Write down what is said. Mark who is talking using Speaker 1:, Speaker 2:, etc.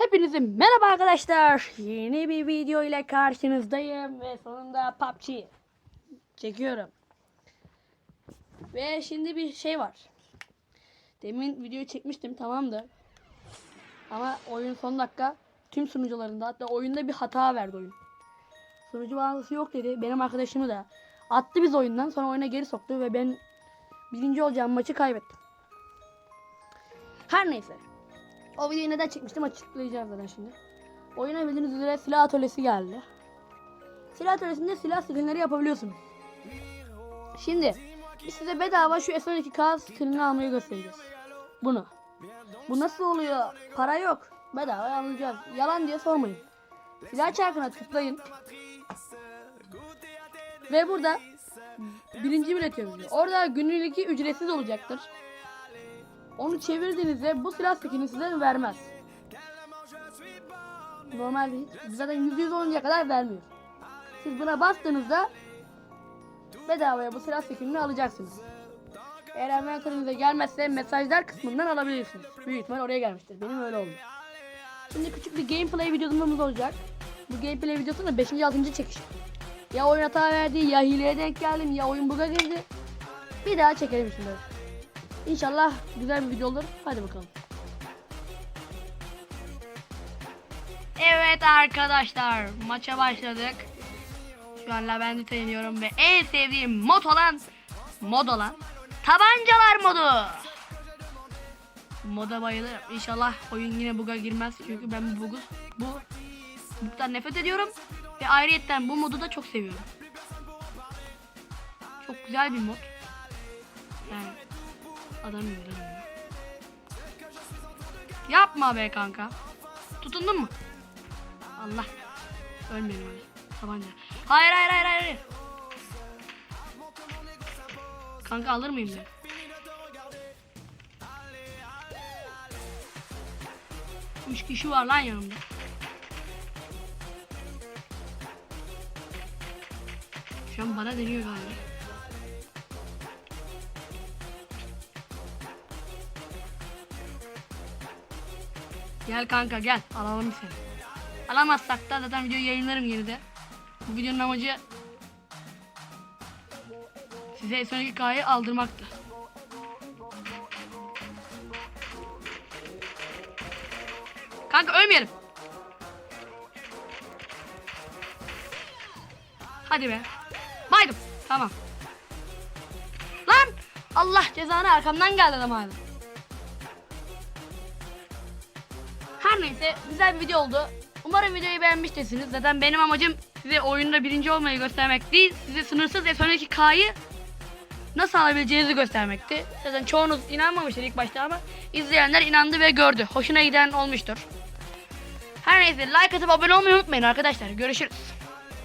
Speaker 1: Hepinize merhaba arkadaşlar. Yeni bir video ile karşınızdayım ve sonunda PUBG çekiyorum. Ve şimdi bir şey var. Demin videoyu çekmiştim tamamdı. Ama oyun son dakika tüm sunucularında hatta oyunda bir hata verdi oyun. Sunucu bağlantısı yok dedi. Benim arkadaşımı da attı biz oyundan sonra oyuna geri soktu ve ben birinci olacağım maçı kaybettim. Her neyse. O videoyu neden çekmiştim açıklayacağım zaten şimdi. Oyuna bildiğiniz üzere silah atölyesi geldi. Silah atölyesinde silah skinleri yapabiliyorsunuz. Şimdi biz size bedava şu S12K skinini almayı göstereceğiz. Bunu. Bu nasıl oluyor? Para yok. Bedava alacağız. Yalan diye sormayın. Silah çarkına tıklayın. Ve burada birinci yazıyor. Orada günlük ücretsiz olacaktır. Onu çevirdiğinizde bu silah skinini size vermez. Normalde hiç, zaten %100 olunca kadar vermiyor. Siz buna bastığınızda bedavaya bu silah skinini alacaksınız. Eğer envanterinize gelmezse mesajlar kısmından alabilirsiniz. Büyük ihtimal oraya gelmiştir. Benim öyle oldu. Şimdi küçük bir gameplay videomuz olacak. Bu gameplay videosunun 5. 6. çekişi. Ya oyun hata verdi, ya hileye denk geldim, ya oyun bug'a girdi. Bir daha çekelim şimdi. İnşallah güzel bir video olur. Hadi bakalım. Evet arkadaşlar maça başladık. Şu an Labendit'e iniyorum ve en sevdiğim mod olan mod olan tabancalar modu. Moda bayılırım. İnşallah oyun yine bug'a girmez çünkü ben bu bug'u bu bug'dan nefret ediyorum ve ayrıyetten bu modu da çok seviyorum. Çok güzel bir mod. Yani Adam öldü. Yapma be kanka. Tutundun mu? Allah. Ölmeyelim hadi. Tabanca. Hayır hayır hayır hayır. Kanka alır mıyım ben? Üç kişi var lan yanımda. Şu an bana deniyor galiba. Gel kanka gel. Alalım seni. Alamazsak da zaten videoyu yayınlarım geride. Bu videonun amacı size sonraki K'yı aldırmaktı. Kanka ölmeyelim. Hadi be. Baydım. Tamam. Lan! Allah cezanı arkamdan geldi adam hala. Her neyse güzel bir video oldu. Umarım videoyu beğenmiştirsiniz. Zaten benim amacım size oyunda birinci olmayı göstermek değil. Size sınırsız ve sonraki K'yı nasıl alabileceğinizi göstermekti. Zaten çoğunuz inanmamıştır ilk başta ama izleyenler inandı ve gördü. Hoşuna giden olmuştur. Her neyse like atıp abone olmayı unutmayın arkadaşlar. Görüşürüz.